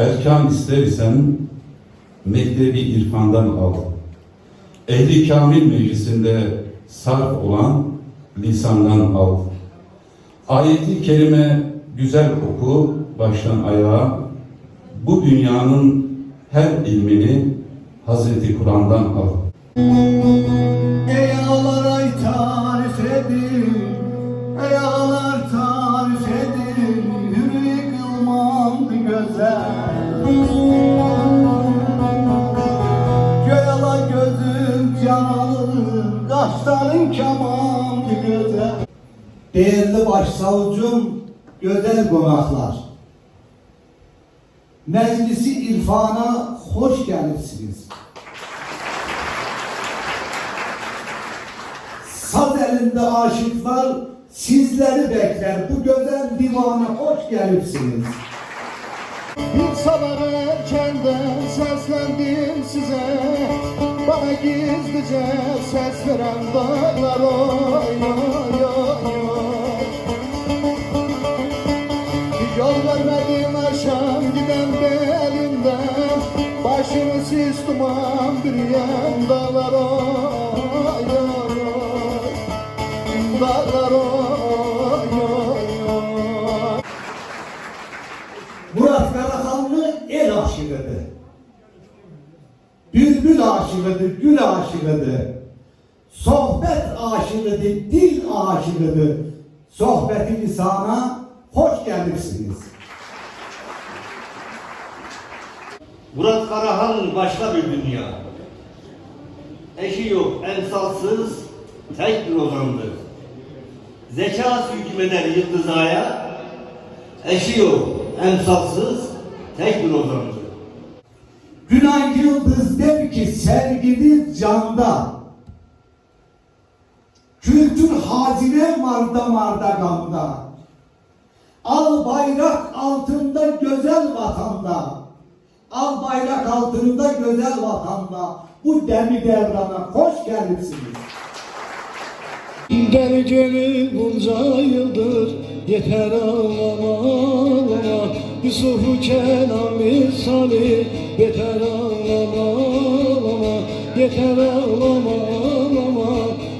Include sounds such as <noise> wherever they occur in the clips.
Erkan ister isen mektebi irfandan al. Ehli kamil meclisinde sarf olan lisandan al. Ayeti kerime güzel oku baştan ayağa. Bu dünyanın her ilmini Hazreti Kur'an'dan al. Ey ağlar ay tarif edin Ey ağlar tarif edin Değerli başsavcım, güzel konaklar Meclisi irfana hoş gelipsiniz. Saz elinde aşıklar sizleri bekler. Bu güzel divana hoş gelipsiniz. Bir sabah erkenden seslendim size. Bana gizlice ses veren dağlar oy oy oy oy Yol vermedim aşan giden belinden Başımı siz duman bürüyen dağlar oy Bülbül aşığıdır, gül aşığıdır. Sohbet aşığıdır, dil aşığıdır. Sohbeti lisana hoş gelipsiniz. Murat Karahan başka bir dünya. Eşi yok, emsalsız, tek bir ozandır. Zekası hükmeder yıldız aya, eşi yok, emsalsız, tek bir ozandır. Günay Yıldız der ki sevgili canda. Kültür hazine var damarda gamda. Al bayrak altında güzel vatanda. Al bayrak altında güzel vatanda. Bu demi devrana hoş geldiniz. Deli gönül bunca yıldır yeter ağlama ağlama Yusuf'u Kenan misali yeter ağlama ağlama Yeter ağlama ağlama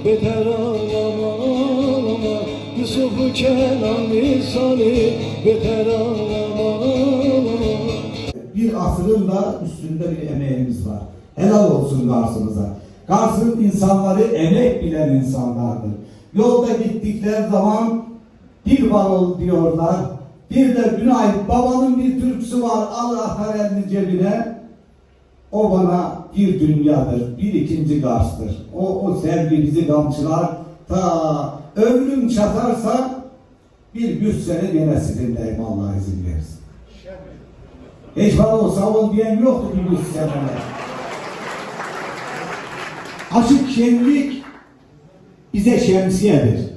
yeter ağlama ağlama Yusuf'u Kenan misali yeter ağlama ağlama bir asrın da üstünde bir emeğimiz var. Helal olsun Kars'ımıza. Kars'ın insanları emek bilen insanlardır. Yolda gittikleri zaman bir var diyorlar. Bir de Günay babanın bir türküsü var. Al atar elini cebine. O bana bir dünyadır. Bir ikinci Kars'tır. O, o sevgi bizi kamçılar. Ta ömrüm çatarsa bir yüz sene gene sizinleyim Allah izin verirse. Hiç bana o savun diyen yoktu bir yüz sene. Açık şenlik bize şemsiyedir.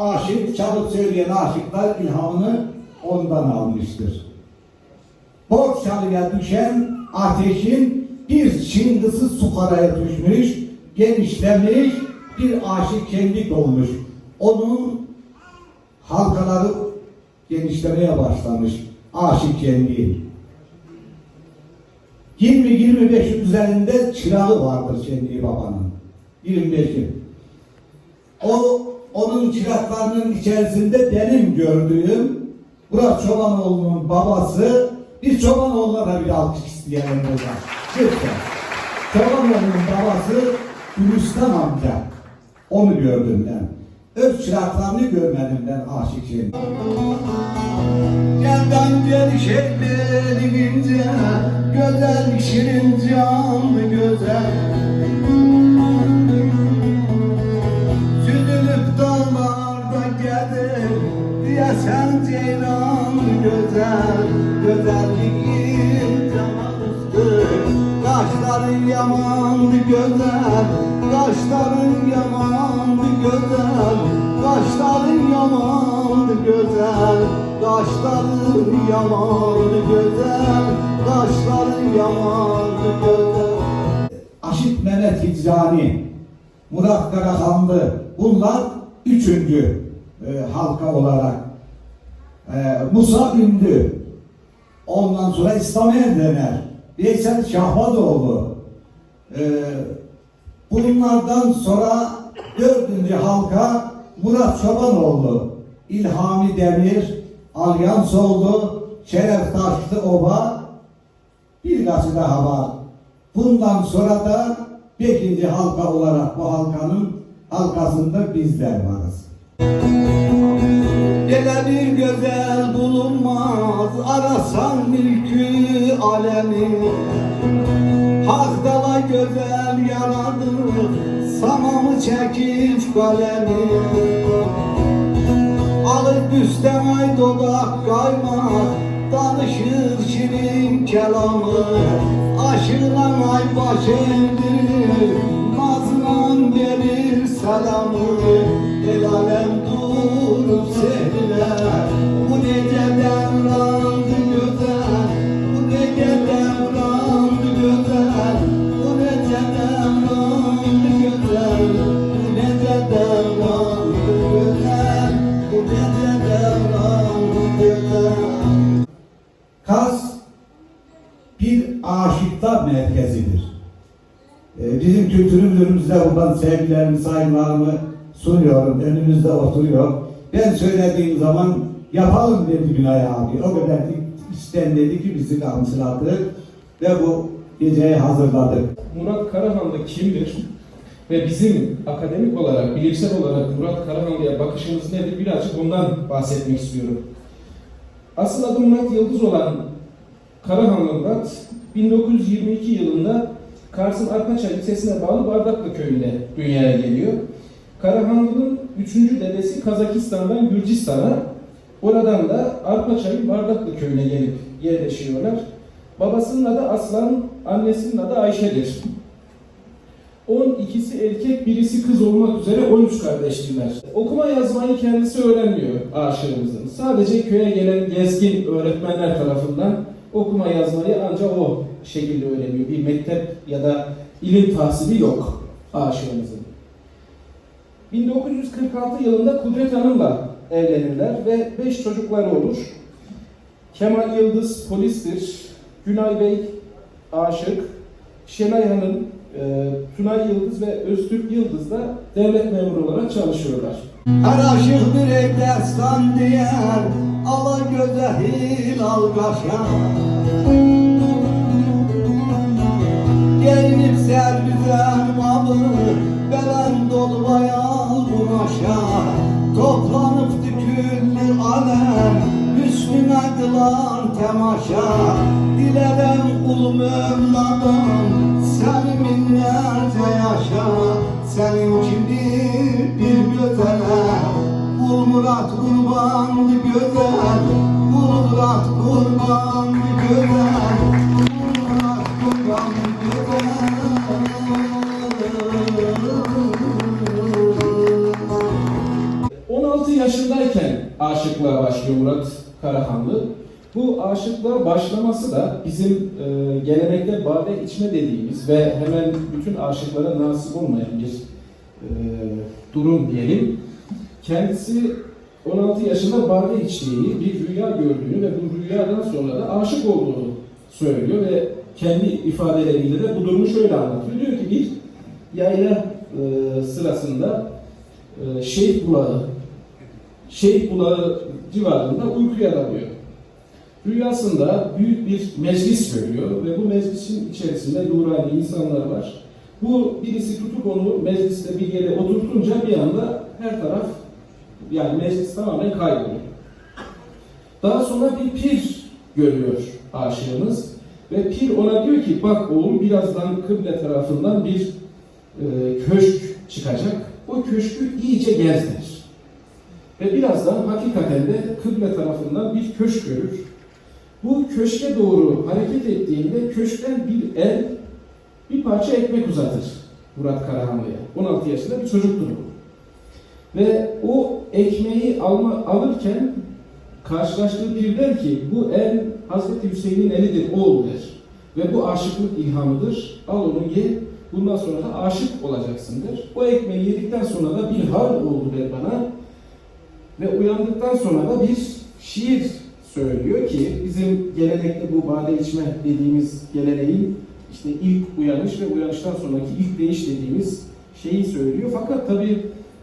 Aşık, çalıp söyleyen aşıklar ilhamını ondan almıştır. Borç çalıya düşen ateşin bir çıngısı su karaya düşmüş, genişlemiş, bir aşık kendi olmuş. Onun halkaları genişlemeye başlamış. Aşık kendi. 20-25 üzerinde çırağı vardır kendi babanın. 25'i. O onun çıraklarının içerisinde benim gördüğüm Murat Çobanoğlu'nun babası bir Çobanoğlu'na da bir alkış isteyelim burada. Lütfen. Çobanoğlu'nun babası Gülistan amca. Onu gördüm ben. Öz çıraklarını görmedim ben aşık şeyim. Yerden gelişir ince Güzel şirin canlı güzel güzel Güzelliğin cananızdır Kaşların yamandı güzel Kaşların yamandı güzel Kaşların yamandı güzel Kaşların yamandı güzel Kaşların yamandı güzel Aşık Mehmet Hicrani Murat Karahanlı bunlar üçüncü e, halka olarak e, Musa Ünlü Ondan sonra İslam Endener, Veysel Şahbadoğlu. Ee, bunlardan sonra dördüncü halka Murat Çobanoğlu, İlhami Demir, Alyansoğlu, Şeref Taşlı Oba, birkaçı daha var. Bundan sonra da beşinci halka olarak bu halkanın halkasında bizler varız. Böyle bir güzel bulunmaz arasan mülkü alemi. Hak dala güzel yaradı Samamı çekip kalemi? Alıp üstten ay dodak kayma Danışır şirin kelamı. Aşığına ay baş eğdirir Nazla verir selamı. El alem buradan sevgilerimi, saygılarımı sunuyorum. Önümüzde oturuyor. Ben söylediğim zaman yapalım dedi Günay abi. O kadar içten dedi ki bizi kamçıladı ve bu geceyi hazırladık. Murat Karahanlı kimdir? Ve bizim akademik olarak, bilimsel olarak Murat Karahanlı'ya bakışımız nedir? Birazcık ondan bahsetmek istiyorum. Asıl adı Murat Yıldız olan Karahanlı Murat, 1922 yılında Kars'ın Arpaçay ilçesine bağlı Bardaklı köyünde dünyaya geliyor. Karahanlı'nın üçüncü dedesi Kazakistan'dan Gürcistan'a, oradan da Arpaçay'ın Bardaklı köyüne gelip yerleşiyorlar. Babasının adı Aslan, annesinin adı Ayşe'dir. 12'si erkek, birisi kız olmak üzere 13 kardeştiler. Okuma yazmayı kendisi öğrenmiyor aşığımızın. Sadece köye gelen gezgin öğretmenler tarafından okuma yazmayı ancak o şekilde öğreniyor. Bir mektep ya da ilim tahsili yok aşığımızın. 1946 yılında Kudret Hanım'la evlenirler ve 5 çocukları olur. Kemal Yıldız polistir, Günay Bey aşık, Şenay Hanım, e, Tunay Yıldız ve Öztürk Yıldız da devlet memuru olarak çalışıyorlar. Her aşık bir destan diyer Ala göze hilal kaşa. Gelinip ser güzel babı Belen dolu bayal kumaşa Toplanıp düküllü alem Üstüne kılan temaşa. Dilerim ulu Mevla'dan Seni binlerce yaşa. Senin gibi bir güzele Kul Murat kurbanlı güzel Kul Murat kurbanlı güzel Kul Murat kurbanlı güzel 16 yaşındayken aşıklığa başlıyor Murat Karahanlı. Bu aşıklığa başlaması da bizim e, gelenekte bade içme dediğimiz ve hemen bütün aşıklara nasip olmayan bir e, durum diyelim. Kendisi 16 yaşında bade içtiği bir rüya gördüğünü ve bu rüyadan sonra da aşık olduğunu söylüyor ve kendi ifadeleriyle de bu durumu şöyle anlatıyor. Diyor ki bir yayla e, sırasında e, Şeyh Bulağı Şeyh Bulağı civarında uykuya dalıyor. Rüyasında büyük bir meclis görüyor ve bu meclisin içerisinde nurani insanlar var. Bu birisi tutup onu mecliste bir yere oturtunca bir anda her taraf yani meclis tamamen kayboluyor. Daha sonra bir pir görüyor aşığımız ve pir ona diyor ki bak oğlum birazdan kıble tarafından bir e, köşk çıkacak. O köşkü iyice gezdir. Ve birazdan hakikaten de kıble tarafından bir köşk görür. Bu köşke doğru hareket ettiğinde köşkten bir el bir parça ekmek uzatır Murat Karahanlı'ya. 16 yaşında bir çocuktur bu. Ve o ekmeği alma, alırken karşılaştığı bir der ki bu el Hazreti Hüseyin'in elidir oğul der. Ve bu aşıklık ilhamıdır. Al onu ye. Bundan sonra da aşık olacaksın der. O ekmeği yedikten sonra da bir hal oldu der bana. Ve uyandıktan sonra da bir şiir söylüyor ki bizim gelenekte bu bade içme dediğimiz geleneğin işte ilk uyanış ve uyanıştan sonraki ilk değiş dediğimiz şeyi söylüyor. Fakat tabii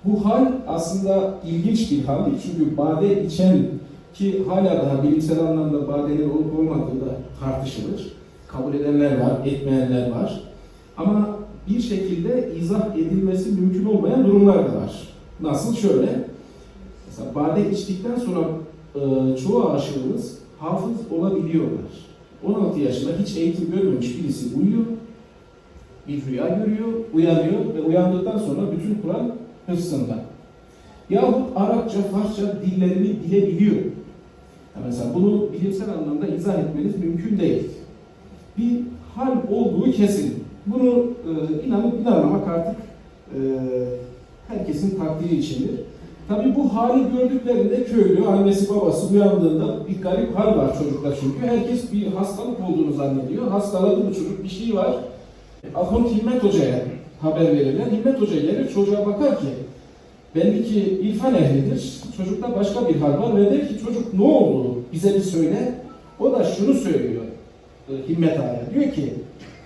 bu hal aslında ilginç bir hal. Çünkü bade içen ki hala daha bilimsel anlamda badenin olup olmadığı da tartışılır. Kabul edenler var, etmeyenler var. Ama bir şekilde izah edilmesi mümkün olmayan durumlar da var. Nasıl? Şöyle. Mesela bade içtikten sonra e, çoğu aşığımız hafız olabiliyorlar. 16 yaşında hiç eğitim görmemiş birisi uyuyor, bir rüya görüyor, uyanıyor ve uyandıktan sonra bütün Kur'an hıfzında. Yahut Arapça, Farsça dillerini bilebiliyor. Ya mesela bunu bilimsel anlamda izah etmeniz mümkün değil. Bir hal olduğu kesin. Bunu e, inanıp inanmamak artık e, herkesin takdiri içindir. Tabii bu hali gördüklerinde köylü, annesi babası uyandığında bir garip hal var çocukta çünkü. Herkes bir hastalık olduğunu zannediyor. Hastaladı bu çocuk, bir şey var. Ahmet Himmet Hoca'ya haber verirler. Himmet Hoca gelir çocuğa bakar ki belli ki irfan ehlidir. Çocukta başka bir hal var ve der ki çocuk ne oldu bize bir söyle. O da şunu söylüyor e, Himmet Ağa'ya. Diyor ki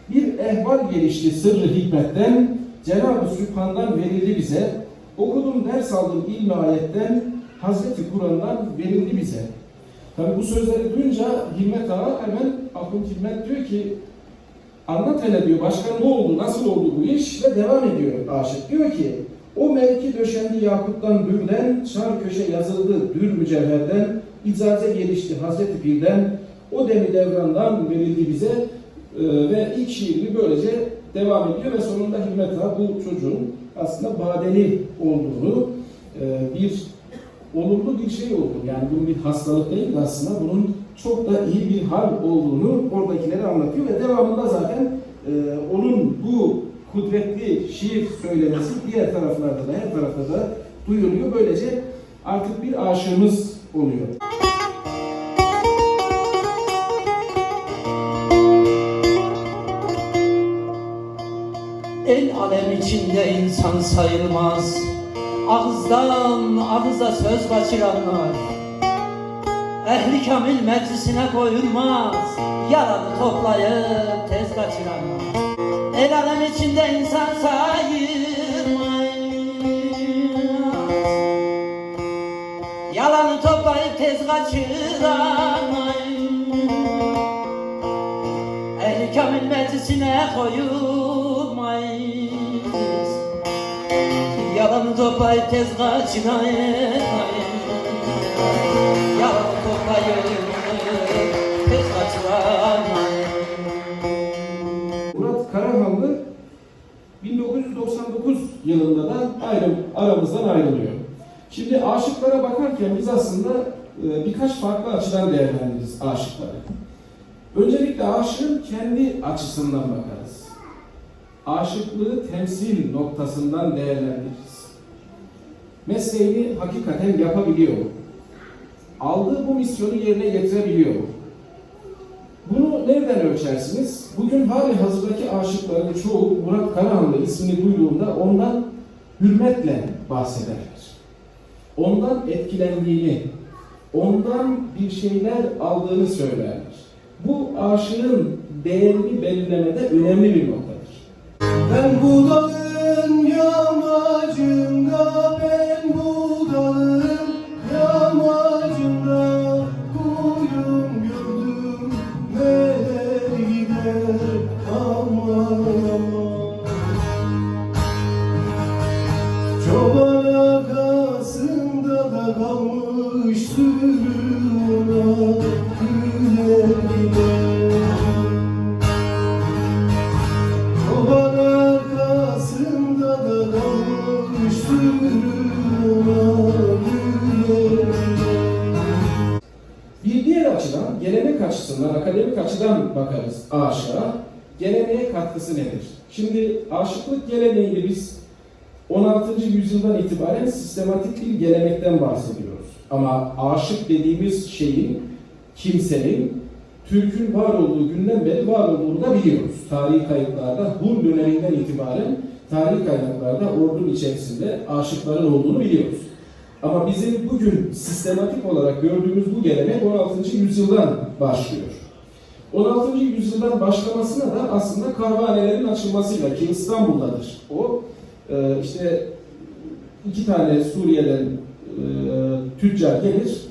bir ehval gelişti sırrı hikmetten Cenab-ı Sübhan'dan verildi bize. Okudum ders aldım ilmi ayetten Hazreti Kur'an'dan verildi bize. Tabi bu sözleri duyunca Himmet Ağa hemen Ahmet Himmet diyor ki anlat hele diyor başka ne oldu nasıl oldu bu iş? Ve devam ediyor aşık. Diyor ki o mevki döşendi yakuttan bürden, çar köşe yazıldı dür mücevherden, icaze gelişti Hazreti Pir'den, o demi devrandan verildi bize Ee, ve ilk şiiri böylece devam ediyor ve sonunda Himmet Ağa bu çocuğun aslında badeli olduğunu, e, bir olumlu bir şey olduğunu, yani bunun bir hastalık değil de aslında bunun çok da iyi bir hal olduğunu oradakilere anlatıyor ve devamında zaten e, onun bu kudretli şiir söylemesi diğer taraflarda da her tarafta da duyuluyor. Böylece artık bir aşığımız oluyor. El alem içinde insan sayılmaz Ağızdan ağıza söz kaçıranlar Ehli kamil meclisine koyulmaz. Yalanı toplayıp tez kaçıranlar El alem içinde insan sayılmaz. Yalanı toplayıp tez kaçıranlar Ehli kamil meclisine koyulmayız Yalanı toplayıp tez kaçınayız yılında da ayrı, aramızdan ayrılıyor. Şimdi aşıklara bakarken biz aslında e, birkaç farklı açıdan değerlendiririz aşıkları. Öncelikle aşığın kendi açısından bakarız. Aşıklığı temsil noktasından değerlendiririz. Mesleğini hakikaten yapabiliyor. Aldığı bu misyonu yerine getirebiliyor. Nereden ölçersiniz? Bugün hali hazırdaki aşıkların çoğu Murat Karahanlı ismini duyduğunda ondan hürmetle bahsederler. Ondan etkilendiğini, ondan bir şeyler aldığını söylerler. Bu aşığın değerini belirlemede önemli bir noktadır. Ben bu katkısı nedir? Şimdi aşıklık geleneğini biz 16. yüzyıldan itibaren sistematik bir gelenekten bahsediyoruz. Ama aşık dediğimiz şeyin, kimsenin Türk'ün var olduğu günden beri var olduğunu da biliyoruz. Tarihi kayıtlarda Hun döneminden itibaren tarihi kaynaklarda ordunun içerisinde aşıkların olduğunu biliyoruz. Ama bizim bugün sistematik olarak gördüğümüz bu gelenek 16. yüzyıldan başlıyor. 16. yüzyıldan başlamasına da aslında kahvehanelerin açılmasıyla ki İstanbul'dadır. O e, işte iki tane Suriye'den e, tüccar gelir.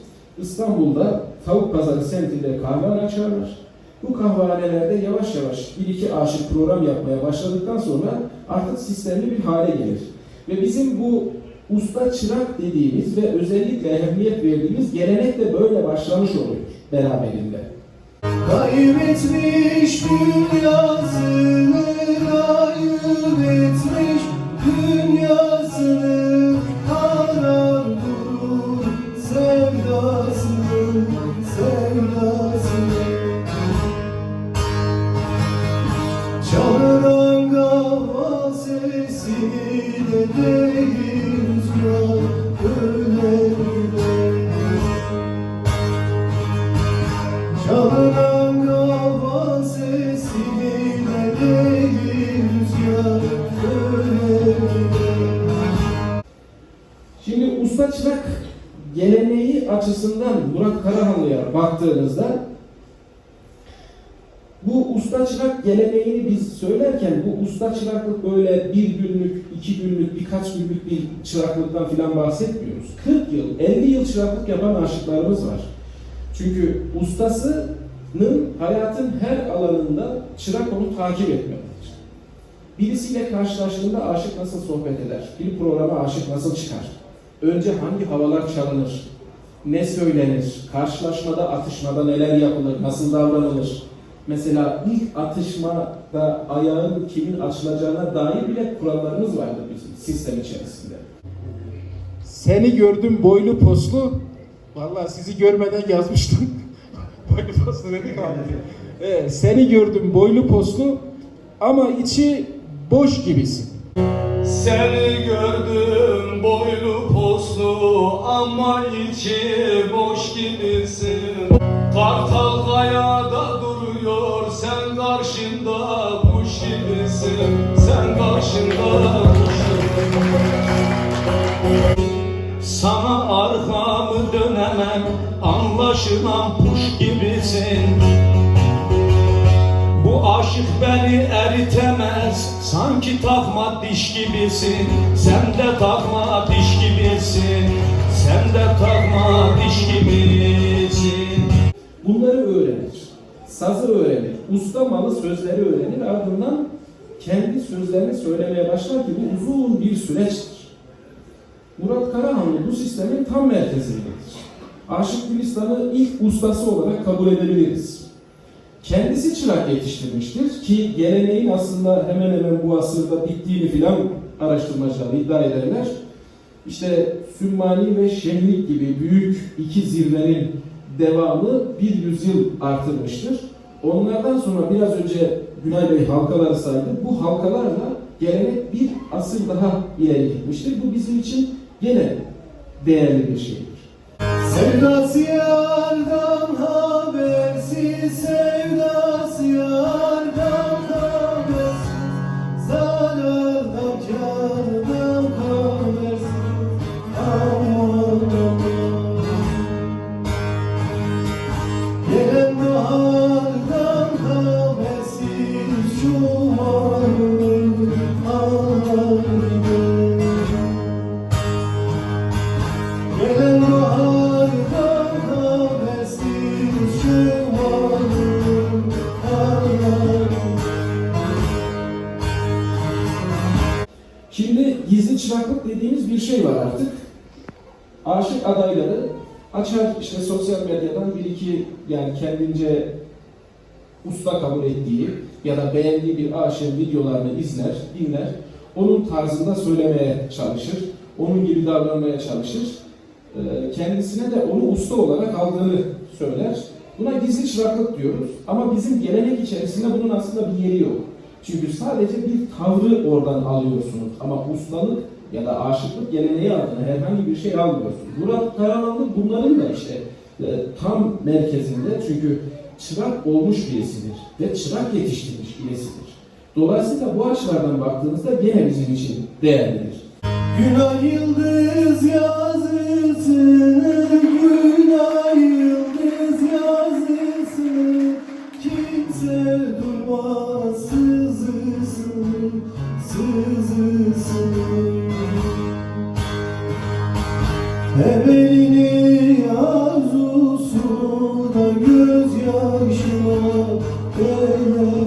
İstanbul'da Tavuk Pazarı semtinde kahvehane açarlar. Bu kahvehanelerde yavaş yavaş bir iki aşık program yapmaya başladıktan sonra artık sistemli bir hale gelir. Ve bizim bu usta çırak dediğimiz ve özellikle ehemmiyet verdiğimiz gelenek de böyle başlamış oluyor beraberinde. Kaybetmiş dünyasını Kaybetmiş bahsetmiyoruz. 40 yıl, 50 yıl çıraklık yapan aşıklarımız var. Çünkü ustasının hayatın her alanında çırak onu takip etmelidir. Birisiyle karşılaştığında aşık nasıl sohbet eder? Bir programa aşık nasıl çıkar? Önce hangi havalar çalınır? Ne söylenir? Karşılaşmada, atışmada neler yapılır? Nasıl davranılır? Mesela ilk atışmada ayağın kimin açılacağına dair bile kurallarımız vardır bizim sistem içerisinde. Seni gördüm boylu poslu. Vallahi sizi görmeden yazmıştım. <laughs> boylu poslu dedik abi. Evet, seni gördüm boylu poslu ama içi boş gibisin. Seni gördüm boylu poslu ama içi boş gibisin Kartal kayada duruyor sen karşında kuş gibisin Sen karşında dönemem anlaşılan kuş gibisin bu aşık beni eritemez Sanki takma diş gibisin Sen de takma diş gibisin Sen de takma diş gibisin Bunları öğrenir. Sazı öğrenir. Usta malı sözleri öğrenir. Ardından kendi sözlerini söylemeye başlar ki bu uzun bir süreçtir. Murat Karahanlı bu sistemin tam merkezindedir. Aşık Gülistan'ı ilk ustası olarak kabul edebiliriz. Kendisi çırak yetiştirmiştir ki geleneğin aslında hemen hemen bu asırda bittiğini filan araştırmacılar iddia ederler. İşte Sümmani ve Şenlik gibi büyük iki zirvenin devamı bir yüzyıl artırmıştır. Onlardan sonra biraz önce Günay Bey halkaları saydı. Bu halkalarla gelenek bir asır daha ileri gitmiştir. Bu bizim için gene değerli bir şeydir. Sevdası yardan habersiz Sevdası kabul ettiği ya da beğendiği bir aşığın videolarını izler, dinler. Onun tarzında söylemeye çalışır. Onun gibi davranmaya çalışır. Ee, Kendisine de onu usta olarak aldığını söyler. Buna gizli çıraklık diyoruz. Ama bizim gelenek içerisinde bunun aslında bir yeri yok. Çünkü sadece bir tavrı oradan alıyorsunuz. Ama ustalık ya da aşıklık geleneği adına herhangi bir şey almıyorsunuz. Murat Karamanlı bunların da işte e, tam merkezinde çünkü çırak olmuş birisidir ve çırak yetiştirmiş birisidir. Dolayısıyla bu açılardan baktığınızda gene bizim için değerlidir. Günah yıldız yazır gözyaşına değer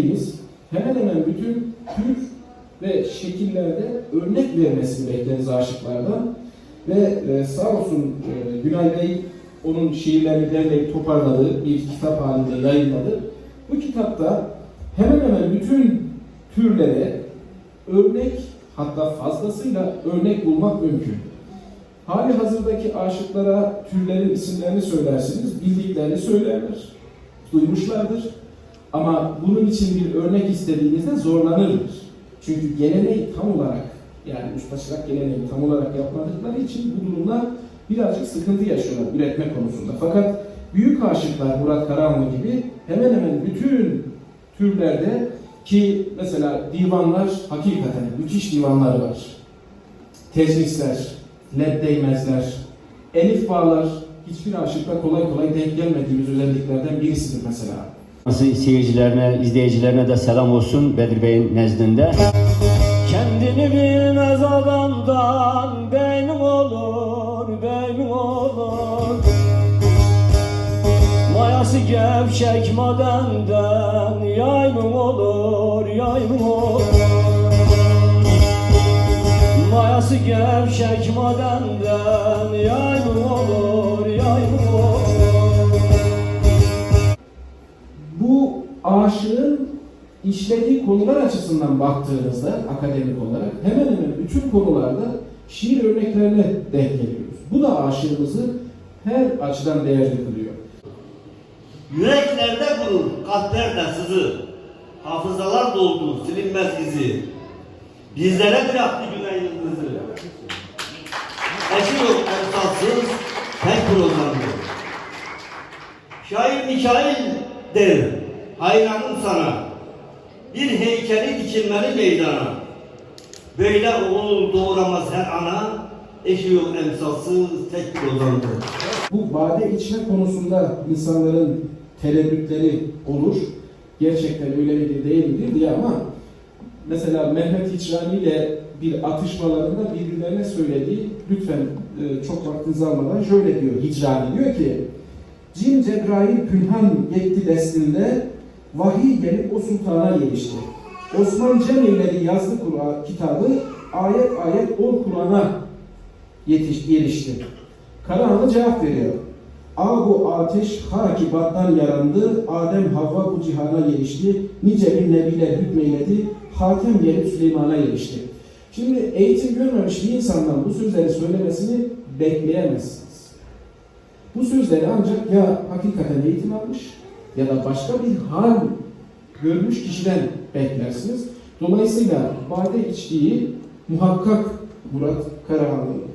beklediğimiz hemen hemen bütün tür ve şekillerde örnek vermesini bekleriz aşıklardan. Ve e, sağ olsun e, Günay Bey onun şiirlerini derleyip toparladı, bir kitap halinde yayınladı. Bu kitapta hemen hemen bütün türlere örnek hatta fazlasıyla örnek bulmak mümkün. Hali hazırdaki aşıklara türlerin isimlerini söylersiniz, bildiklerini söylerler, duymuşlardır. Ama bunun için bir örnek istediğinizde zorlanırlar. Çünkü geleneği tam olarak, yani ustaçırak geleneği tam olarak yapmadıkları için bu durumda birazcık sıkıntı yaşıyorlar üretme konusunda. Fakat büyük aşıklar Murat Karahanlı gibi hemen hemen bütün türlerde ki mesela divanlar hakikaten müthiş divanlar var. Teclisler, led değmezler, elif bağlar hiçbir aşıkta kolay kolay denk gelmediğimiz özelliklerden birisidir mesela. Seyircilerine, izleyicilerine de selam olsun Bedir Bey'in nezdinde. Kendini bilmez adamdan beynim olur, beynim olur. Mayası gevşek madenden yaymım olur, yaymım olur. Mayası gevşek madenden yaymım olur, yaymım olur. Aşığın işlediği konular açısından baktığınızda akademik olarak hemen hemen bütün konularda şiir örneklerine denk geliyoruz. Bu da aşığımızı her açıdan değerli kılıyor. Yüreklerde gurur, kalplerde sızı, hafızalar doldu, silinmez izi. Bizlere bıraktı günah yıldızı. Eşi yok emsalsız, tek prozandı. Şair Mikail der, hayranım sana. Bir heykeli dikilmeli meydana. Böyle oğul doğuramaz her ana, eşi yok emsalsız, tek prozandı. Bu bade içme konusunda insanların tereddütleri olur. Gerçekten öyle midir değil midir diye ama mesela Mehmet Hicrani ile bir atışmalarında birbirlerine söylediği lütfen e, çok vaktinizi almadan şöyle diyor Hicrani diyor ki Cin Cebrail Pünhan yetti destinde vahiy gelip o sultana gelişti. Osman Cem eyledi yazdı Kur'an kitabı ayet ayet o Kur'an'a yetiş, gelişti. Karahanlı cevap veriyor. A bu ateş hakibattan yarandı, Adem Havva bu cihana gelişti, nice bir nebiler hükmeyledi, hakem gelip Süleyman'a gelişti. Şimdi eğitim görmemiş bir insandan bu sözleri söylemesini bekleyemezsiniz. Bu sözleri ancak ya hakikaten eğitim almış ya da başka bir hal görmüş kişiden beklersiniz. Dolayısıyla bade içtiği muhakkak Murat Karahanlı'nın.